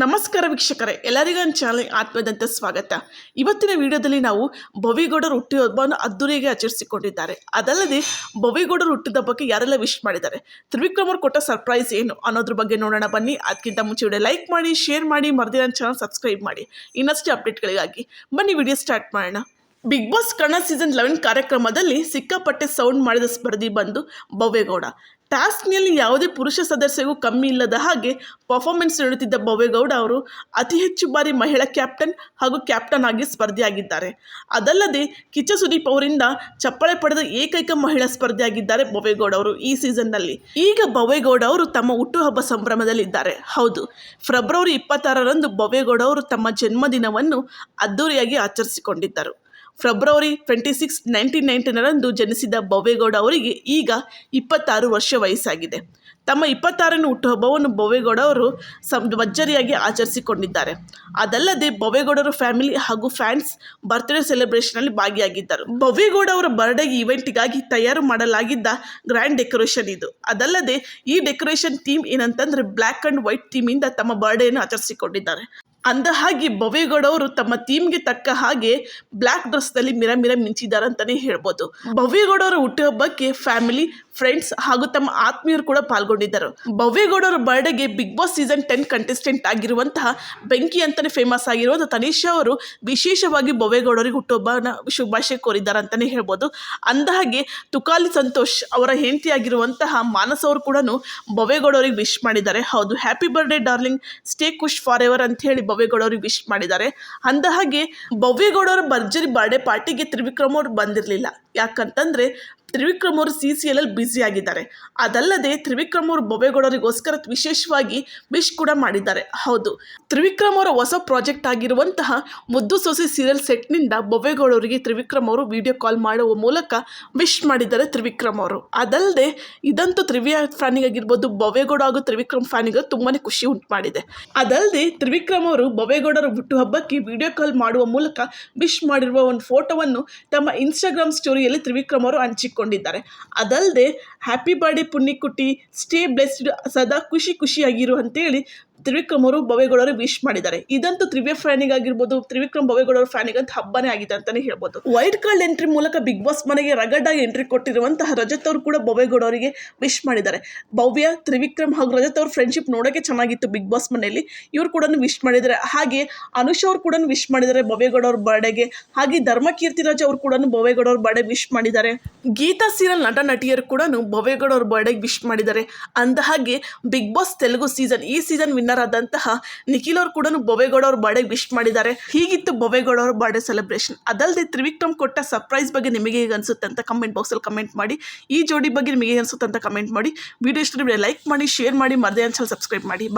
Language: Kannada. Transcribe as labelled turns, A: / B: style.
A: ನಮಸ್ಕಾರ ವೀಕ್ಷಕರೇ, ಎಲ್ಲರಿಗೂ ನನ್ನ ಚಾನಲ್ ಆತ್ಮದಂತ ಸ್ವಾಗತ. ಇವತ್ತಿನ ವಿಡಿಯೋದಲ್ಲಿ ನಾವು ಭವಿಗೌಡರು ಹುಟ್ಟಿದಬ್ಬವನ್ನು ಅದ್ದೂರಿಯಾಗಿ ಆಚರಿಸಿಕೊಂಡಿದ್ದಾರೆ. ಅದಲ್ಲದೆ ಭವಿಗೌಡರು ಹುಟ್ಟಿದಬ್ಬಕ್ಕೆ ಯಾರೆಲ್ಲ ವಿಶ್ ಮಾಡಿದ್ದಾರೆ? ತ್ರಿವಿಕ್ರಮರು ಕೊಟ್ಟ ಸರ್ಪ್ರೈಸ್ ಏನು ಅನ್ನೋದ್ರ ಬಗ್ಗೆ ನೋಡೋಣ ಬನ್ನಿ. ಅದಕ್ಕಿಂತ ಮುಂಚೆ ವಿಡಿಯೋ ಲೈಕ್ ಮಾಡಿ ಶೇರ್ ಮಾಡಿ ಮರದಿ ನನ್ನ ಚಾನಲ್ ಸಬ್ಸ್ಕ್ರೈಬ್ ಮಾಡಿ. ಇನ್ನಷ್ಟು ಅಪ್ಡೇಟ್ಗಳಿಗಾಗಿ ಬನ್ನಿ, ವಿಡಿಯೋ ಸ್ಟಾರ್ಟ್ ಮಾಡೋಣ. Bigg Boss Kannada season eleven ಕಾರ್ಯಕ್ರಮದಲ್ಲಿ ಸಿಕ್ಕಾಪಟ್ಟೆ ಸೌಂಡ್ ಮಾಡಿದ ಸ್ಪರ್ಧಿ ಬಂದು ಭವ್ಯಗೌಡ. ಟಾಸ್ಕ್ನಲ್ಲಿ ಯಾವುದೇ ಪುರುಷ ಸದಸ್ಯಗೂ ಕಮ್ಮಿ ಇಲ್ಲದ ಹಾಗೆ ಪರ್ಫಾರ್ಮೆನ್ಸ್ ನೀಡುತ್ತಿದ್ದ ಭವ್ಯಗೌಡ ಅವರು ಅತಿ ಹೆಚ್ಚು ಬಾರಿ ಮಹಿಳಾ ಕ್ಯಾಪ್ಟನ್ ಹಾಗೂ ಕ್ಯಾಪ್ಟನ್ ಆಗಿ ಸ್ಪರ್ಧಿಯಾಗಿದ್ದಾರೆ. ಅದಲ್ಲದೆ ಕಿಚ್ಚ ಸುದೀಪ್ ಅವರಿಂದ ಚಪ್ಪಳೆ ಪಡೆದ ಏಕೈಕ ಮಹಿಳಾ ಸ್ಪರ್ಧಿಯಾಗಿದ್ದಾರೆ ಭವ್ಯಗೌಡ ಅವರು ಈ ಸೀಸನ್ನಲ್ಲಿ ಈಗ ಭವ್ಯಗೌಡ ಅವರು ತಮ್ಮ ಹುಟ್ಟುಹಬ್ಬ ಸಂಭ್ರಮದಲ್ಲಿದ್ದಾರೆ. ಹೌದು ಫೆಬ್ರವರಿ ಇಪ್ಪತ್ತಾರರಂದು ಭವ್ಯಗೌಡ ಅವರು ತಮ್ಮ ಜನ್ಮದಿನವನ್ನು ಅದ್ದೂರಿಯಾಗಿ ಆಚರಿಸಿಕೊಂಡಿದ್ದರು. ಫೆಬ್ರವರಿ ಟ್ವೆಂಟಿ ಸಿಕ್ಸ್ ನೈನ್ಟೀನ್ ನೈನ್ಟೀನರಂದು ಜನಿಸಿದ ಭವ್ಯಗೌಡ ಅವರಿಗೆ ಈಗ ಇಪ್ಪತ್ತಾರು ವರ್ಷ ವಯಸ್ಸಾಗಿದೆ. ತಮ್ಮ ಇಪ್ಪತ್ತಾರನೇ ಹುಟ್ಟುಹಬ್ಬವನ್ನು ಭವ್ಯಗೌಡ ಅವರು ಸಂ ಭರ್ಜರಿಯಾಗಿ ಆಚರಿಸಿಕೊಂಡಿದ್ದಾರೆ. ಅದಲ್ಲದೆ ಭವ್ಯಗೌಡರ ಫ್ಯಾಮಿಲಿ ಹಾಗೂ ಫ್ಯಾನ್ಸ್ ಬರ್ತ್ಡೇ ಸೆಲೆಬ್ರೇಷನಲ್ಲಿ ಭಾಗಿಯಾಗಿದ್ದರು. ಭವ್ಯಗೌಡ ಅವರ ಬರ್ಡೇ ಈವೆಂಟ್ಗಾಗಿ ತಯಾರು ಮಾಡಲಾಗಿದ್ದ ಗ್ರ್ಯಾಂಡ್ ಡೆಕೋರೇಷನ್ ಇದು. ಅದಲ್ಲದೆ ಈ ಡೆಕೋರೇಷನ್ ಥೀಮ್ ಏನಂತಂದ್ರೆ ಬ್ಲ್ಯಾಕ್ ಆ್ಯಂಡ್ ವೈಟ್ ಥೀಮಿಂದ ತಮ್ಮ ಬರ್ಡೇಯನ್ನು ಆಚರಿಸಿಕೊಂಡಿದ್ದಾರೆ. ಅಂದ ಹಾಗೆ ಭವ್ಯಗೌಡ ಅವರು ತಮ್ಮ ಥೀಮ್ಗೆ ತಕ್ಕ ಹಾಗೆ ಬ್ಲ್ಯಾಕ್ ಡ್ರೆಸ್ನಲ್ಲಿ ಮಿರ ಮಿರ ಮಿಂಚಿದ್ದಾರೆ ಅಂತಲೇ ಹೇಳ್ಬೋದು. ಭವ್ಯಗೌಡ ಅವರ ಹುಟ್ಟುಹಬ್ಬಕ್ಕೆ ಫ್ಯಾಮಿಲಿ, ಫ್ರೆಂಡ್ಸ್ ಹಾಗೂ ತಮ್ಮ ಆತ್ಮೀಯರು ಕೂಡ ಪಾಲ್ಗೊಂಡಿದ್ದರು. ಭವ್ಯಗೌಡ ಅವರ ಬರ್ಡೇಗೆ Bigg Boss season ten contestant ಆಗಿರುವಂತಹ ಬೆಂಕಿ ಅಂತಲೇ ಫೇಮಸ್ ಆಗಿರುವಂಥ ತನಿಷಾ ಅವರು ವಿಶೇಷವಾಗಿ ಭವ್ಯಗೌಡರಿಗೆ ಹುಟ್ಟುಹಬ್ಬನ ಶುಭಾಶಯ ಕೋರಿದ್ದಾರೆ ಅಂತಲೇ ಹೇಳ್ಬೋದು. ಅಂದಹಾಗೆ ತುಕಾಲಿ ಸಂತೋಷ್ ಅವರ ಹೆಂಡತಿಯಾಗಿರುವಂತಹ ಮಾನಸ್ ಅವರು ಕೂಡ ಭವ್ಯಗೌಡ ಅವರಿಗೆ ವಿಶ್ ಮಾಡಿದ್ದಾರೆ. ಹೌದು ಹ್ಯಾಪಿ ಬರ್ಡೇ ಡಾರ್ಲಿಂಗ್ ಸ್ಟೇ ಖುಷ್ ಫಾರ್ ಎವರ್ ಅಂತ ಹೇಳಿ ಭವ್ಯಗೌಡ ಅವರಿಗೆ ವಿಶ್ ಮಾಡಿದ್ದಾರೆ. ಅಂದ ಹಾಗೆ ಭವ್ಯಗೌಡ ಅವರ ಭರ್ಜರಿ ಬರ್ಡೇ ಪಾರ್ಟಿಗೆ ತ್ರಿವಿಕ್ರಮ್ ಅವ್ರು ಬಂದಿರಲಿಲ್ಲ. ಯಾಕಂತಂದರೆ ತ್ರಿವಿಕ್ರಮ್ ಅವರು ಸಿ ಸಿ ಎಲ್ ಬ್ಯುಸಿ ಆಗಿದ್ದಾರೆ. ಅದಲ್ಲದೆ ತ್ರಿವಿಕ್ರಮ್ ಅವರು ಬೊಬೇಗೌಡರಿಗೋಸ್ಕರ ವಿಶೇಷವಾಗಿ ವಿಶ್ ಕೂಡ ಮಾಡಿದ್ದಾರೆ. ಹೌದು. ತ್ರಿವಿಕ್ರಮ್ ಅವರ ಹೊಸ ಪ್ರಾಜೆಕ್ಟ್ ಆಗಿರುವಂತಹ ಮುದ್ದು ಸೊಸೆ ಸೀರಿಯಲ್ ಸೆಟ್ನಿಂದ ಬೊಬೇಗೌಡರಿಗೆ ತ್ರಿವಿಕ್ರಮ್ ಅವರು ವಿಡಿಯೋ ಕಾಲ್ ಮಾಡುವ ಮೂಲಕ ವಿಶ್ ಮಾಡಿದ್ದಾರೆ ತ್ರಿವಿಕ್ರಮ್ ಅವರು. ಅದಲ್ಲದೆ ಇದಂತೂ ತ್ರಿವಿಯ ಫ್ಯಾನಿಗಾಗಿರ್ಬೋದು ಬೊವೇಗೌಡ ಹಾಗೂ ತ್ರಿವಿಕ್ರಮ್ ಫ್ಯಾನಿಗೆ ತುಂಬಾ ಖುಷಿ ಉಂಟು ಮಾಡಿದೆ. ಅದಲ್ಲದೆ ತ್ರಿವಿಕ್ರಮ್ ಅವರು ಬೊವೇಗೌಡರ ಹುಟ್ಟುಹಬ್ಬಕ್ಕೆ ವಿಡಿಯೋ ಕಾಲ್ ಮಾಡುವ ಮೂಲಕ ವಿಶ್ ಮಾಡಿರುವ ಒಂದು ಫೋಟೋವನ್ನು ತಮ್ಮ ಇನ್ಸ್ಟಾಗ್ರಾಮ್ ಸ್ಟೋರಿಯಲ್ಲಿ ತ್ರಿವಿಕ್ರಮ್ ಅವರು ಹಂಚಿಕೊಂಡಿದ್ದಾರೆ ಅದಲ್ಲದೆ ಹ್ಯಾಪಿ ಬರ್ಡೇ ಪುಣ್ಯಕುಟ್ಟಿ ಸ್ಟೇ ಬ್ಲೆಸ್ಡ್ ಸದಾ ಖುಷಿ ಖುಷಿಯಾಗಿರು ಅಂತೇಳಿ ತ್ರಿವಿಕ್ರಮ್ ಅವರು ಭವೇಗೌಡರು ವಿಶ್ ಮಾಡಿದ್ದಾರೆ. ಇದಂತೂ ತ್ರಿವ್ಯ ಫ್ಯಾನಿಗಾಗಿರ್ಬೋದು ತ್ರಿವಿಕ್ರಮ್ ಭವೇಗೌಡರ ಫ್ಯಾನಿಗಂತ ಹಬ್ಬನೇ ಆಗಿದೆ ಅಂತಾನೆ ಹೇಳ್ಬೋದು. ವೈಟ್ ಕಾರ್ಡ್ ಎಂಟ್ರಿ ಮೂಲಕ ಬಿಗ್ ಬಾಸ್ ಮನೆಗೆ ರಗಡಾಗಿ ಎಂಟ್ರಿ ಕೊಟ್ಟಿರುವಂತಹ ರಜತ್ ಅವರು ಕೂಡ ಬವೇಗೌಡ ಅವರಿಗೆ ವಿಶ್ ಮಾಡಿದ್ದಾರೆ. ಭವ್ಯ, ತ್ರಿವಿಕ್ರಮ್ ಹಾಗೂ ರಜತ್ ಅವ್ರ ಫ್ರೆಂಡ್ಶಿಪ್ ನೋಡೋಕೆ ಚೆನ್ನಾಗಿತ್ತು ಬಿಗ್ ಬಾಸ್ ಮನೆಯಲ್ಲಿ. ಇವರು ಕೂಡ ವಿಶ್ ಮಾಡಿದ್ದಾರೆ. ಹಾಗೆ ಅನುಷ್ ಅವರು ಕೂಡ ವಿಶ್ ಮಾಡಿದ್ದಾರೆ ಭವೇಗೌಡ ಅವ್ರ ಬರ್ಡೇಗೆ ಹಾಗೆ ಧರ್ಮ ಕೀರ್ತಿರಾಜ್ ಅವರು ಕೂಡ ಬವೇಗೌಡ ಅವ್ರ ಬರ್ಡೇ ವಿಶ್ ಮಾಡಿದ್ದಾರೆ. ಗೀತಾ ಸೀರಿಯಲ್ ನಟ, ನಟಿಯರು ಕೂಡ ಭವೇಗೌಡ ಅವ್ರ ಬರ್ಡೇಗೆ ವಿಶ್ ಮಾಡಿದ್ದಾರೆ. ಅಂದ ಹಾಗೆ ಬಿಗ್ ಬಾಸ್ ತೆಲುಗು ಸೀಸನ್ ಈ ಸೀಸನ್ ವಿನ್ನರ್ ಆದಂತಹ ನಿಖಿಲ್ ಅವರು ಕೂಡ ಬೊಬೆಗೌಡ ಅವ್ರ ಬರ್ಡೇ ವಿಶ್ ಮಾಡಿದ್ದಾರೆ. ಹೀಗಿತ್ತು ಬೊಬೆಗೌಡ ಅವ್ರ ಬರ್ಡೇ ಸೆಲೆಬ್ರೇಷನ್ ಅದಲ್ಲದೆ ತ್ರಿವಿಕ್ರಮ್ ಕೊಟ್ಟ ಸರ್ಪ್ರೈಸ್ ಬಗ್ಗೆ ನಿಮಗೆ ಹೇಗೆ ಅನಿಸುತ್ತೆ ಅಂತ ಕಮೆಂಟ್ ಬಾಕ್ಸಲ್ಲಿ ಕಮೆಂಟ್ ಮಾಡಿ. ಈ ಜೋಡಿ ಬಗ್ಗೆ ನಿಮಗೆ ಅನಿಸುತ್ತೆ ಅಂತ ಕಮೆಂಟ್ ಮಾಡಿ. ವಿಡಿಯೋ ಇಷ್ಟ ಲೈಕ್ ಮಾಡಿ ಶೇರ್ ಮಾಡಿ, ಮರದೇ ಅನ್ಸಲ್ಲಿ ಸಬ್ಸ್ಕ್ರೈಬ್ ಮಾಡಿ.